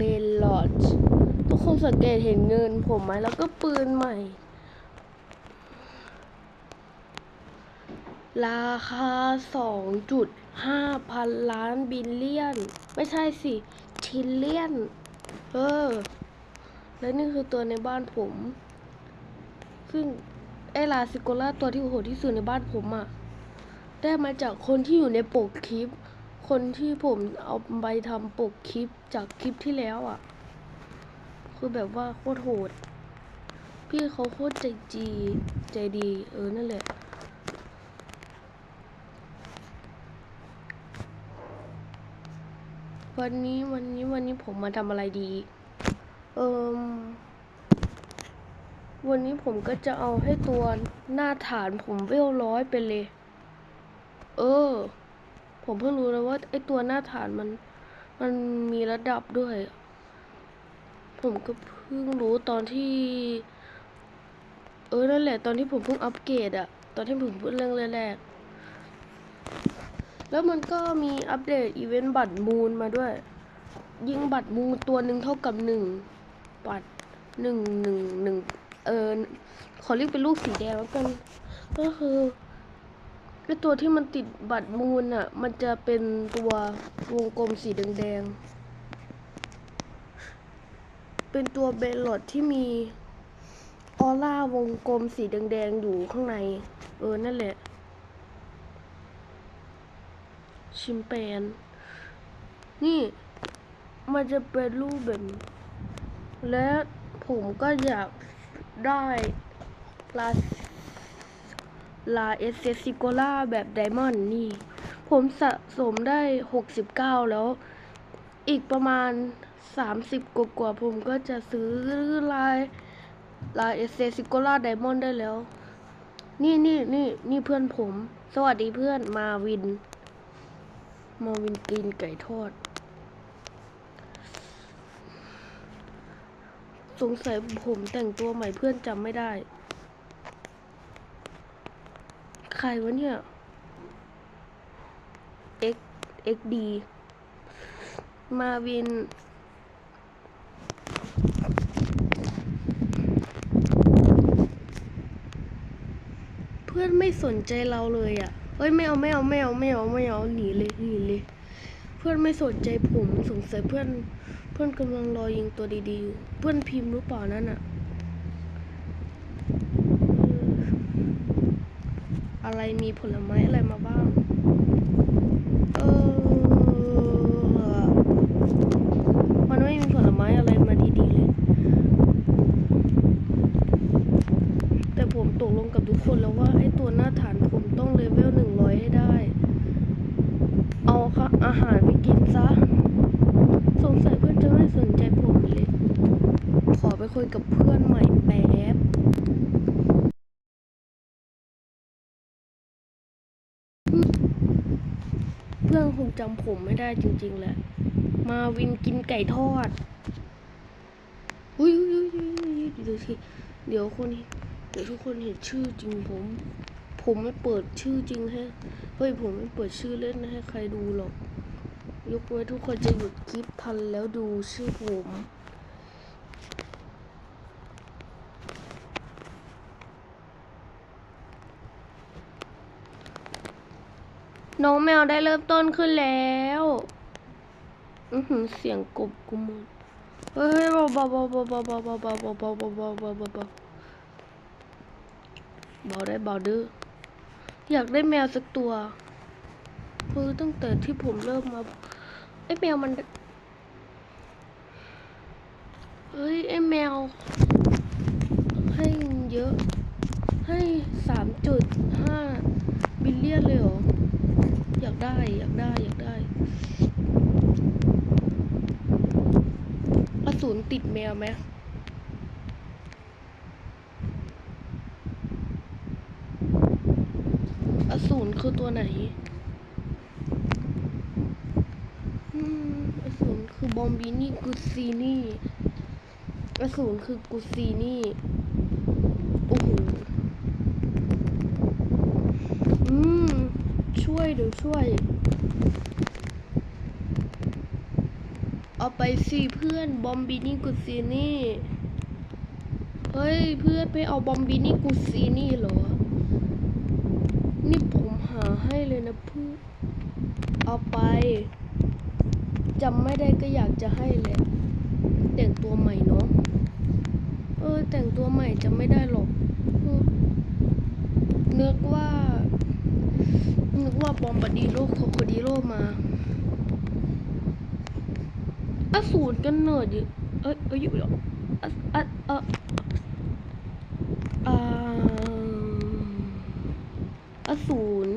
เบลลอดทุกคนสังเกตเห็นเงินผมไหมแล้วก็ปืนใหม่ ราคา 2.5 พันล้านบิลเลียน ไม่ใช่สิทิลเลียน เออ และนี่คือตัวในบ้านผม ซึ่งไอลาซิโกล่าตัวที่โหดที่สุดในบ้านผมอะได้มาจากคนที่อยู่ในปกคลิป คนที่ผมเอาไปทำปกคลิปจากคลิปที่แล้วอะคือแบบว่าโคตรโหด พี่เขาโคตรใจจีใจดี เออนั่นแหละวันนี้วันนี้วันนี้ผมมาทำอะไรดี เอิมวันนี้ผมก็จะเอาให้ตัวหน้าฐานผมเวลร้อยไปเลย เออ ผมเพิ่งรู้แล้วว่าไอตัวหน้าฐานมัน มันมีระดับด้วย ผมก็เพิ่งรู้ตอนที่ เออ นั่นแหละ ตอนที่ผมเพิ่งอัปเกรดอะตอนที่ผมเพิ่งเรื่องแรกแล้วมันก็มีอัปเดตอีเวนต์บัตรมูลมาด้วย ยิงบัตรมูลตัวหนึ่งเท่ากับหนึ่งบัตรหนึ่งหนึ่งหนึ่งเออขอเรียกเป็นลูกสีแดงแล้วกัน ก็คือ ไอตัวที่มันติดบัตรมูลอะ มันจะเป็นตัววงกลมสีแดงๆ เป็นตัวเบลลอดที่มีออร่าวงกลมสีแดงๆ อยู่ข้างใน เออ นั่นแหละ ชิมแปน นี่ มันจะเป็นรูปแบบและผมก็อยากได้ลา ลาเอสเซซิโกล่าแบบไดมอนด์นี่ ผมสะสมได้ 69 แล้ว อีกประมาณ 30 กว่ากว่าผมก็จะซื้อลายลาเอสเซซิโกล่าไดมอนด์ได้แล้ว นี่นี่นี่นี่เพื่อนผม สวัสดีเพื่อนมาวิน มาวินกินไก่ทอด สงสัยผมแต่งตัวใหม่เพื่อนจำไม่ได้ ใค รวะเนี่ย X XD มาวิน เพื่อนไม่สนใจเราเลยอะ่ะเฮ้ยไม่เอาไม่เอาไม่เอาไม่เอาไม่เอาหนีเลยหนีเลย เพื่อนไม่สนใจผมสงสัยเพื่อน เพื่อนกำลังรอยิงตัวดีๆอยู่ เพื่อนพิมพ์รู้เปล่านั่นอะ อะไรมีผลไม้อะไรมาบ้าง เออ มันไม่มีผลไม้อะไรมาดีๆเลย แต่ผมตกลงกับทุกคนแล้วว่าไอ้ตัวหน้าฐานผมต้องเลเวลหนึ่งร้อยให้ได้ เอาค่ะอาหารไปกินซะ สงสัยเพื่อนจะไม่สนใจผมเลย ขอไปคุยกับเพื่อนใหม่แป๊บ เพื่อนคง จำผมไม่ได้จริงๆแหละ มาวินกินไก่ทอดอุ้ยอุ้ยอุ้ยเดี๋ยวสิเดี๋ยวคนเดี๋ยวทุกคนเห็นชื่อจริงผม ผมไม่เปิดชื่อจริงให้เฮ้ยผมไม่เปิดชื่อเล่นให้ใครดูหรอก ยกเว้นทุกคนจะหยุดคลิปทันแล้วดูชื่อผม น้องแมวได้เริ่มต้นขึ้นแล้ว อือหือเสียงกบกูหมดเฮ้ยบาเบาเบาเบาเบาเบาเบาเบาเบาเบาเบาเบาเบาเบาเบาเบาได้เบาดื้ออยากได้แมวสักตัวคือตั้งแต่ที่ผมเริ่มมาไอ้แมวมันเฮ้ยไอ้แมว ให้เยอะ ให้สามจุดห้าบิลเลียนเลยเหรอ อยาก ได้อยากได้อยากได้อสูรติดแมวไหมอสูรคือตัวไหนอสูรคือบอมบินี่กูซีนี่อสูรคือกูซีนี่ โอ้โห อืม ช่ วยเดี๋ยวช่วย เอาไปสิเพื่อนบอมบินี่กุซีนี่ เฮ้ยเพื่อนไปเอาบอมบินี่กุซีนี่เหรอ นี่ผมหาให้เลยนะเพื่อน เอาไปจำไม่ได้ก็อยากจะให้เลย แต่งตัวใหม่เนาะ เออแต่งตัวใหม่จะไม่ได้หรอกเนึกว่า นึกว่าบอมบาดีโลโคโคดีโลมาอสูรกันเนิดดิเอ้ยเอ้ยอยู่หรออะอะอะอ่าสูร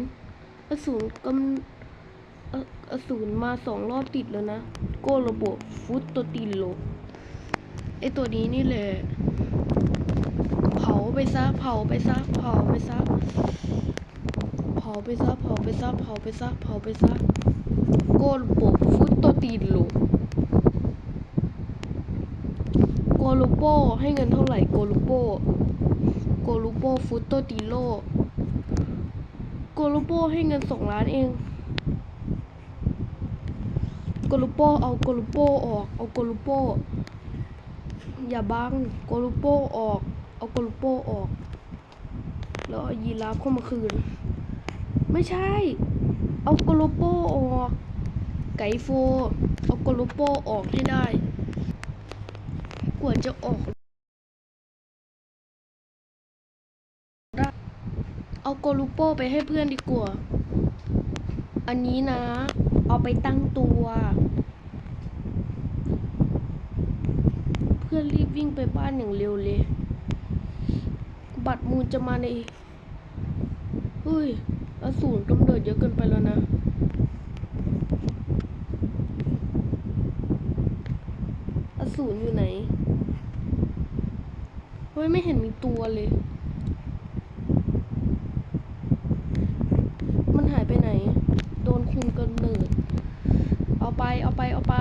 อสูรกำอสูรมาสองรอบติดแล้วนะ โกโลโบฟุตโตติโลไอตัวนี้นี่แหละเผาไปซะเผาไปซะเผาไปซะ ไปซะเผาไปซะเผาไปซะเผาไปซะโกลโบฟุตโตติโลโกลูโปให้เงินเท่าไหร่โกลูโปโกลูโปฟุตโตติโลโกลูโปให้เงินสองล้านเองโกลูโปเอาโกลูโปออกเอาโกลูโปอย่าบังโกลูโปออกเอาโกลูโปออก แล้วยีราฟเข้ามาคืน ไม่ใช่ เอาโกลูโปออก ไก่โฟ เอาโกลูโปออกให้ได้ กว่าจะออกได้เอาโกลูโปไปให้เพื่อนดีกว่า อันนี้นะ เอาไปตั้งตัว เพื่อนรีบวิ่งไปบ้านอย่างเร็วเลย บัตรมูลจะมาในเฮ้ย อสูรกำเนิดเยอะเกินไปแล้วนะ อสูรอยู่ไหน เฮ้ย ไม่เห็นมีตัวเลย มันหายไปไหน โดนคุมกำเนิด เอาไป เอาไป เอาไป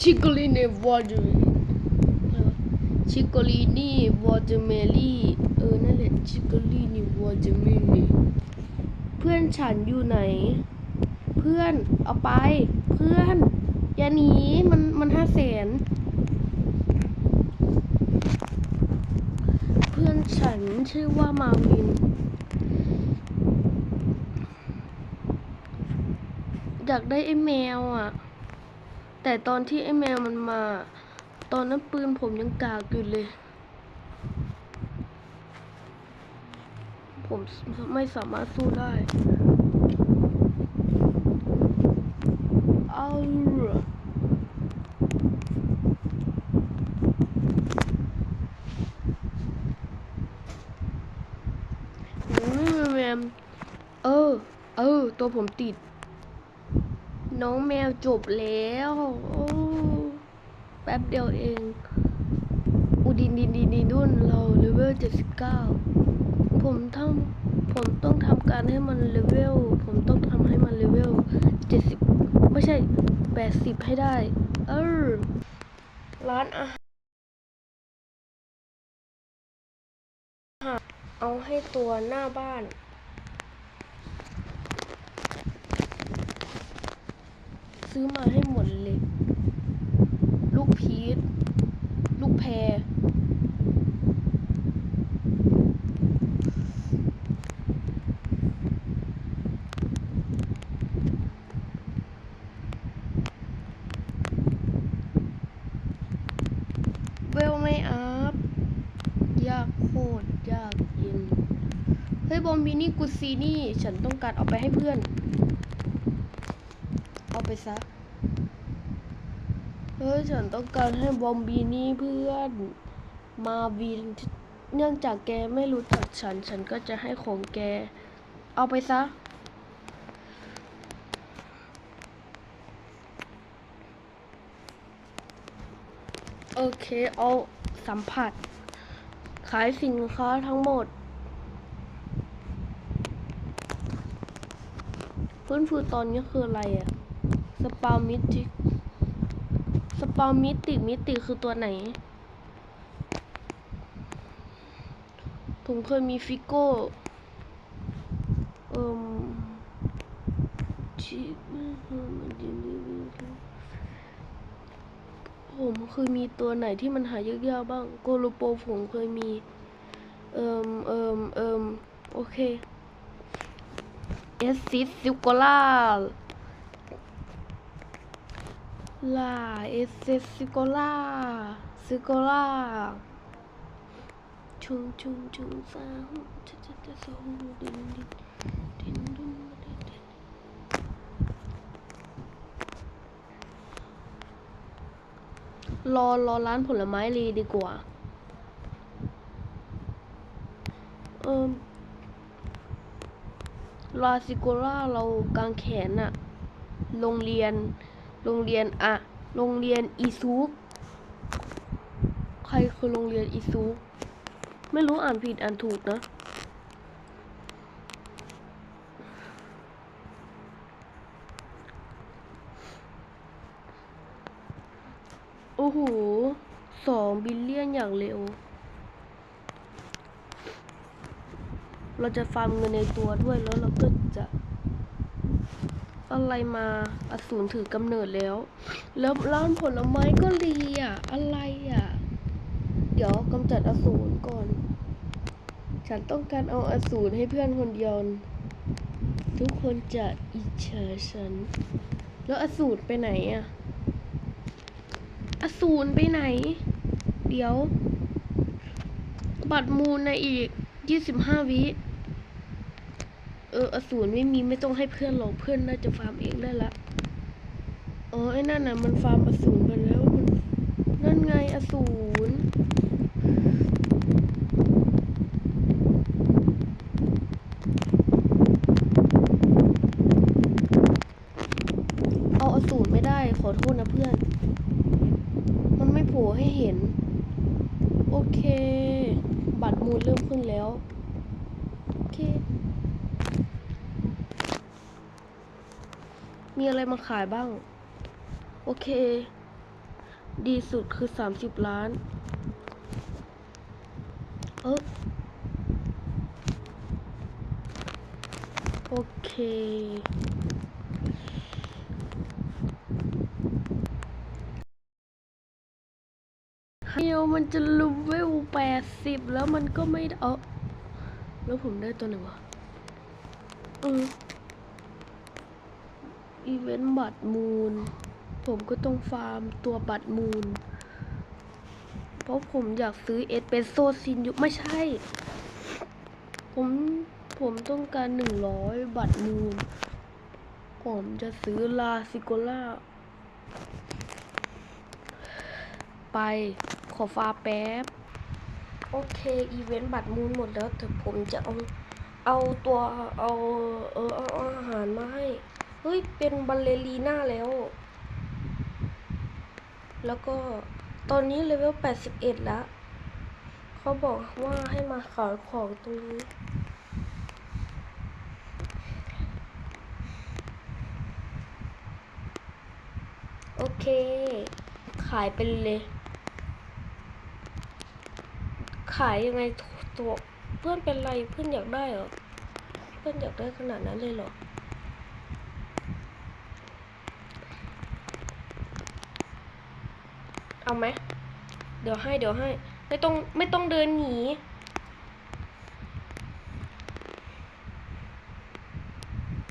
ชิกลินีวอร์จู ชิโกลินีวอร์จเมลี่เออนั่นแหละชิโกลินีวอร์จเมลี่เพื่อนฉันอยู่ไหน เพื่อนเอาไป เพื่อน อย่าหนีมันมันห้าแสนเพื่อนฉันชื่อว่ามาวิน อยากได้ไอ้แมวอะ แต่ตอนที่ไอ้แมวมันมา ตอนนั้นปืนผมยังกากอยู่เลย ผมไม่สามารถสู้ได้เอาล่ะอืมแมวเออ เออ ตัวผมติด น้องแมวจบแล้ว โอ้ ป๊บเดียวเอง อูดินดินดินดินดุนเราเลเวลเจ็ดสิบเก้าผมทำผมต้องทำการให้มันเลเวล ผมต้องทำให้มันเลเวลเจ็ดสิบไม่ใช่แปดสิบให้ได้ เออ ร้านอาหารเอาให้ตัวหน้าบ้านซื้อมาให้หมดเลย ลูกพีชลูกแพรเวลไม่อัพยากโคตรยากเย็นเฮ้ยบอมบินี่กุซีนี่ ฉันต้องการเอาไปให้เพื่อน เอาไปซะ ฮ้ยฉันต้องการให้บอมบีนี่เพื่อนมาวินเนื่องจากแกไม่รู้จักฉัน ฉันก็จะให้ของแก เอาไปซะ โอเค เอาสัมผัส ขายสินค้าทั้งหมดฟื้นฟูตอนนี้คืออะไรอะสปามิติก สปามิติมิติคือตัวไหน ผมเคยมีฟิโก้ เอ่มชิผมเคยมีตัวไหนที่มันหายยากๆบ้าง โกโลโปผมเคยมี เอิมเอิมเอิมโอเค เอสซิสซิโกล่า ลาเอสซิสซิโกล่าซิโกล่าชุงชุงชุงซาฮูจะจะจะซาฮูดินดินดินดินดินดินรอรอร้านผลไม้รีดีกว่า เออลาซิโกล่าเรากางแขนอะโรงเรียน โรงเรียนอะโรงเรียนอีซุกใครคือโรงเรียนอีซุกไม่รู้อ่านผิดอ่านถูกนะ โอ้โห สองบิลเลียนอย่างเร็ว เราจะฟาร์มเงินในตัวด้วยแล้วเราก็จะ อะไรมาอสูรถือกำเนิดแล้ว แล้วร้านผลไม้ก็รีอะ อะไรอะ เดี๋ยวกำจัดอสูรก่อน ฉันต้องการเอาอสูรให้เพื่อนคนเดียว ทุกคนจะอิจฉาฉัน แล้วอสูรไปไหนอะ อสูรไปไหน เดี๋ยว บัตรมูลในอีกยี่สิบห้าวิ เอออสูรไม่มีไม่ต้องให้เพื่อนหรอกเพื่อนน่าจะฟาร์มเองได้ละอ๋อไอ้นั่นน่ะมันฟาร์มอสูรไปแล้วมันนั่นไงอสูร เอาอสูรไม่ได้ ขอโทษนะเพื่อน มันไม่โผล่ให้เห็น โอเค บัตรมูลเริ่มขึ้นแล้ว โอเค มาขายบ้าง โอเค ดีสุดคือสามสิบล้าน เออโอเค เดียวมันจะลุมเวลแปดสิบแล้วมันก็ไม่ เอาแล้วผมได้ตัวไหนวะเออ อีเวนต์บัตรมูล ผมก็ต้องฟาร์มตัวบัตรมูล เพราะผมอยากซื้อเอสเปรสโซซินอยู่ไม่ใช่ ผมผมต้องการหนึ่งร้อยบัตรมูล ผมจะซื้อลาซิโกล่า ไปขอฟาแป๊บ โอเค อีเวนต์บัตรมูลหมดแล้วแต่ผมจะเอา เอาตัวเอาเออเอาอาหารมาให้ ฮ้ย เป็นบัลเลรีน่าแล้ว แล้วก็ตอนนี้เลเวล 81 แล้ว เขาบอกว่าให้มาขายของตรงนี้โอเค ขายไปเลย ขายยังไงตัวเพื่อนเป็นไรเพื่อนอยากได้เหรอ เพื่อนอยากได้ขนาดนั้นเลยเหรอ เอาไหม เดี๋ยวให้เดี๋ยวให้ ไม่ต้องไม่ต้องเดินหนี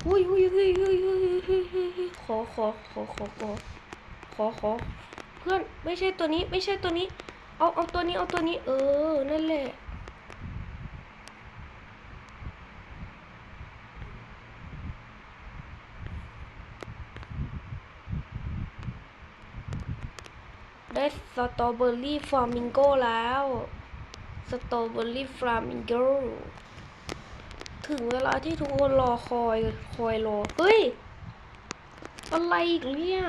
อุ้ยอุ้ยอุ้ยอุ้ยอุ้ยอุ้ยขอขอขอขอขอขอขอเพื่อนไม่ใช่ตัวนี้ไม่ใช่ตัวนี้ เอาเอาตัวนี้เอาตัวนี้ เออนั่นแหละ ได้สตรอเบอรี่ฟลามิงโกแล้ว สตรอเบอรี่ฟลามิงโก ถึงเวลาที่ทุกคนรอคอย คอยรอ เฮ้ย อะไรอีกเนี่ย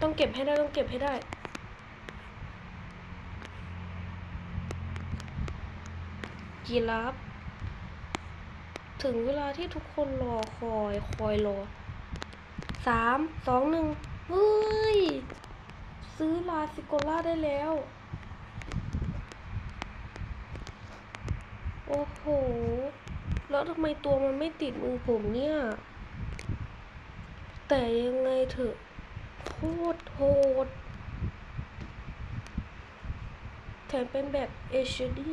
ต้องเก็บให้ได้ ต้องเก็บให้ได้กีราฟถึงเวลาที่ทุกคนรอคอย คอยรอสาม สองหนึ่ง เฮ้ย ซื้อลาซิโกล่าได้แล้ว โอ้โห แล้วทำไมตัวมันไม่ติดมือผมเนี่ย แต่ยังไงเถอะ โคตรโหดแถมเป็นแบบเอชดี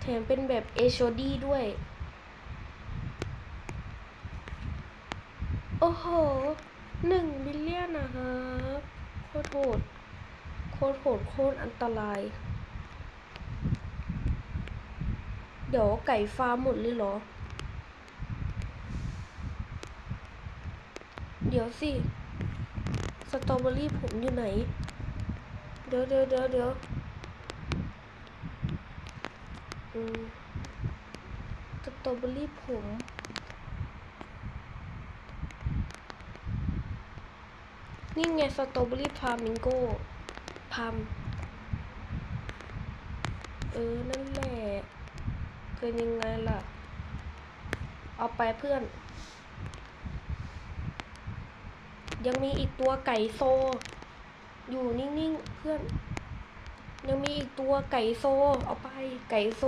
แถมเป็นแบบเอชดีด้วย โอ้โห หนึ่งบิลเลียนนะครับโคตรโหดโคตรโหดโคตรอันตราย เดี๋ยวไก่ฟ้าหมดเลยเหรอ เดี๋ยวสิ สตรอเบอรี่ผมอยู่ไหน เดี๋ยวเดี๋ยวเดี๋ยวเดี๋ยวสตรอเบอรี่ผม นี่ไงสตรอเบอรี่พามิงโก้พามเออ นั่นแหละเป็นยังไงล่ะ เอาไปเพื่อน ยังมีอีกตัวไก่โซ อยู่นิ่งๆ เพื่อน ยังมีอีกตัวไก่โซ เอาไปไก่โซ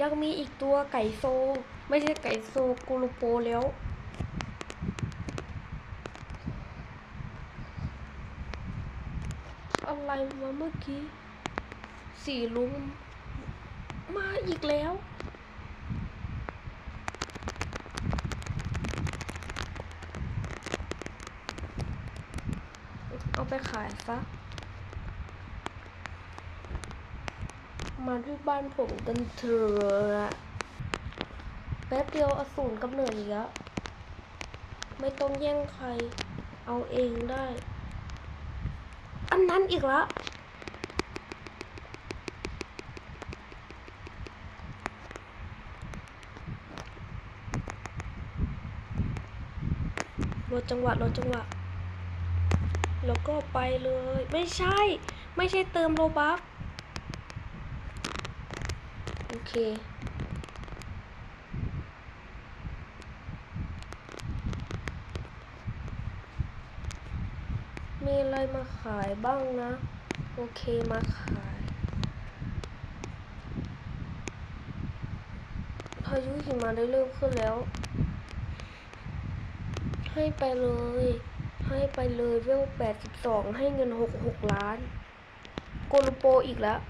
ยังมีอีกตัวไก่โซ ไม่ใช่ไก่โซกูรูโปแล้ว อะไรวะเมื่อกี้ สี่ลุงมาอีกแล้ว เอาไปขายซะ มาที่บ้านผมกันเถอะแป๊บเดียวอสูรกำเนิดอีกแล้ว ไม่ต้องแย่งใคร เอาเองได้ นั้นอีกละรถจังหวะรถจังหวะ แล้วก็ไปเลย ไม่ใช่ ไม่ใช่เติมโลบัคโอเค มีอะไรมาขายบ้างนะ โอเคมาขาย พายุหิมะได้เริ่มขึ้นแล้ว ให้ไปเลย ให้ไปเลยเวลแปดสิบสองให้เงินหกหกล้าน โกลูโปอีกแล้ว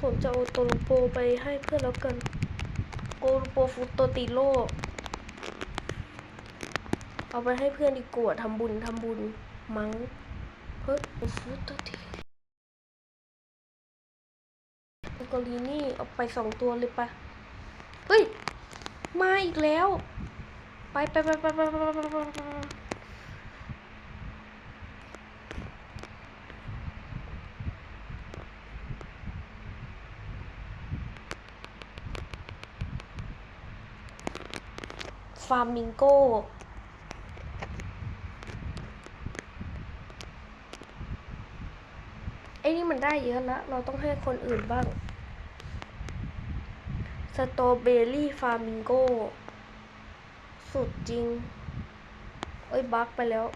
ผมจะเอาโตโลโปไปให้เพื่อนแล้วกัน โกลูโปฟุตโตติโล เอาไปให้เพื่อนดีกว่าทำบุญทำบุญมั้งเพิ่มฟูตตัวทีกอลีนี่เอาไปสองตัวเลยปะเฮ้ย มาอีกแล้ว ไปไปไปไปไปไปฟาร์มิงโก ได้เยอะแล้วเราต้องให้คนอื่นบ้าง สตรอเบอรี่ฟาร์มิงโก สุดจริง เอ้ย บักไปแล้ว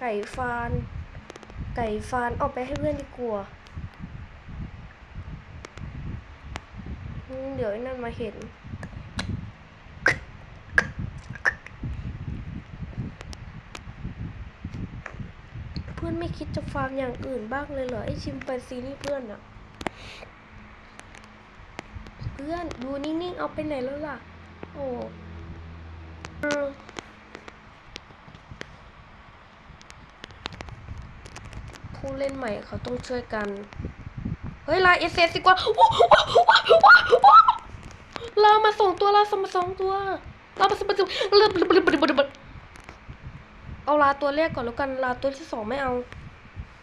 ไก่ฟาน ไก่ฟานเอาไปให้เพื่อนดีกว่าเดี๋ยวไอ้นั่นมาเห็น เพื่อน ไม่คิดจะฟาร์มอย่างอื่นบ้างเลยเหรอไอชิมแปนซีนี่เพื่อนอะเพื่อนดูนิ่งๆเอาไปไหนแล้วล่ะ โอ้ผู้เล่นใหม่เขาต้องช่วยกัน เฮ้ยลาเอเซสิกว่าลามาสองตัวลามาสองตัวลามาสองตัว เอาลาตัวแรกก่อนแล้วกันลาตัวที่สองไม่เอา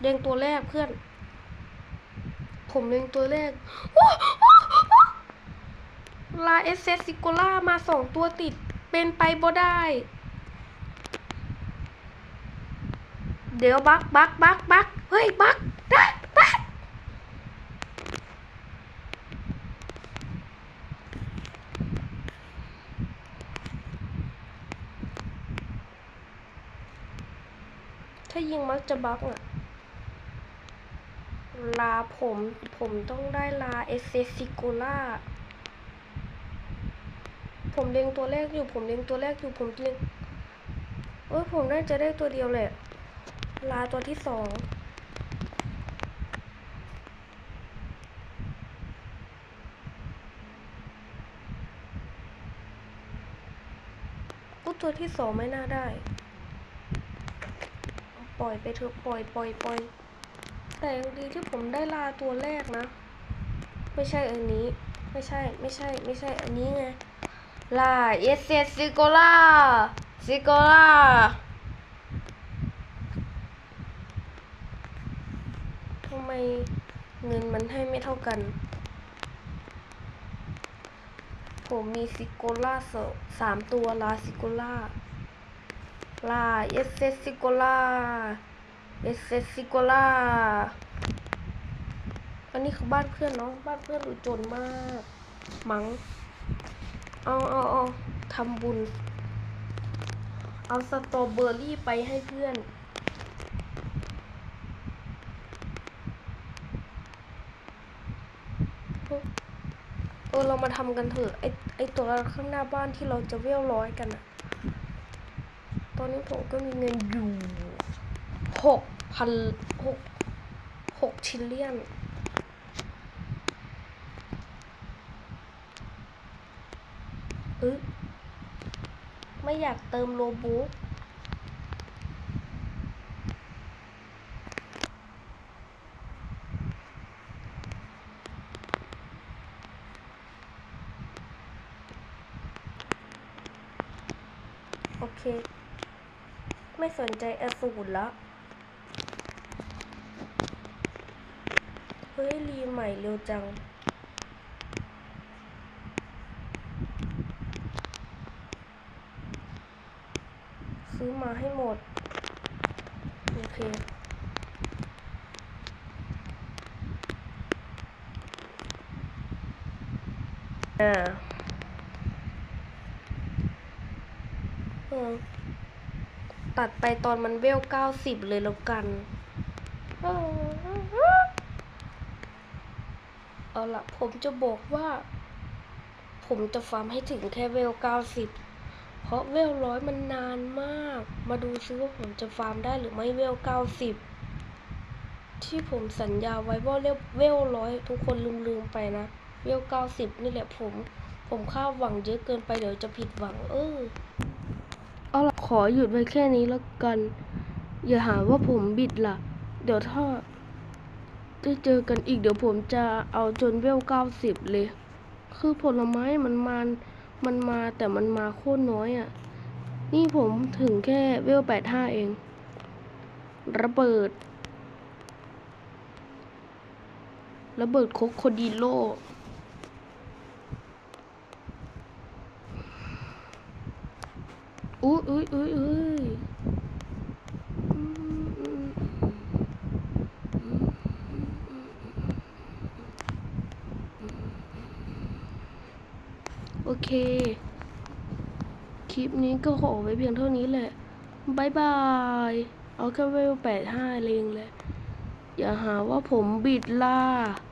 เดงตัวแรกเพื่อน ผมเดงตัวแรกลาเอสเซซิโกล่ามาสองตัวติด เป็นไปบ่ได้ เดี๋ยวบักบักบักบักเฮ้ยบักได้บัก ถ้า ยิงมักจะบักอะลาผมผมต้องได้ลาเอเซซิโกล่าผมเล็งตัวแรกอยู่ ผมเล็งตัวแรกอยู่ผมเล็งเอ้ยผมน่าจะได้ตัวเดียวแหละ ลาตัวที่สองก็ตัวที่สองไม่น่าได้ ล่อยไปเถอะปล่อยปล่อยปล่อยแต่ยังดีที่ผมได้ลาตัวแรกนะ ไม่ใช่อันนี้ ไม่ใช่ไม่ใช่ไม่ใช่อันนี้ไงลาเอสเซซิโกล่าซิโกล่าทำไมเงินมันให้ไม่เท่ากัน ผมมีซิโกล่าสามตัวลาซิโกล่า ลาเอสเซซิโกล่าเอสเซซิโกล่าอันนี้คือบ้านเพื่อนเนาะบ้านเพื่อนดูจนมาก มัง้งเอาเอาเอาทำบุญ เอาสตรอเบอร์รี่ไปให้เพื่อน เออเรามาทำกันเถอะไอไอตัวข้างหน้าบ้านที่เราจะเวลร้อยกันอะ อนนี้ผมก็มีเงินอยู่หกพันหกหกชิลเลียนเออไม่อยากเติมโลบุ๊กโอเค ไม่ สนใจอสูรแล้วเฮ้ย รีใหม่เร็วจัง ซื้อมาให้หมด โอเคอ่าเออ ตัดไปตอนมันเวลเก้าสิบเลยแล้วกัน เอาละผมจะบอกว่า ผมจะฟาร์มให้ถึงแค่เวลเก้าสิบเพราะเวลร้อยมันนานมาก มาดูซิว่าผมจะฟาร์มได้หรือไม่เวลเก้าสิบที่ผมสัญญาไว้ว่าเวลร้อยทุกคนลืมๆไปนะเวลเก้าสิบนี่แหละผม ผมคาดหวังเยอะเกินไปเดี๋ยวจะผิดหวัง เออ อาล่ะขอหยุดไว้แค่นี้แล้วกัน อย่าหาว่าผมบิดล่ะ เดี๋ยวถ้าได้เจอกันอีกเดี๋ยวผมจะเอาจนเวลเก้าสิบเลย คือผลไม้มันมามันมาแต่มันมาโคตรน้อยอะ่ะ นี่ผมถึงแค่เวลแปดห้าเอง ระเบิด ระเบิดโคโคดิโล อุ้ยอุ้ยอุ้ยอุ้ยอืมอืมโอเค คลิปนี้ก็ขอไว้เพียงเท่านี้แหละบายบาย เอาแค่เวลแปดห้าเลงเลยอย่าหาว่าผมบิดล่า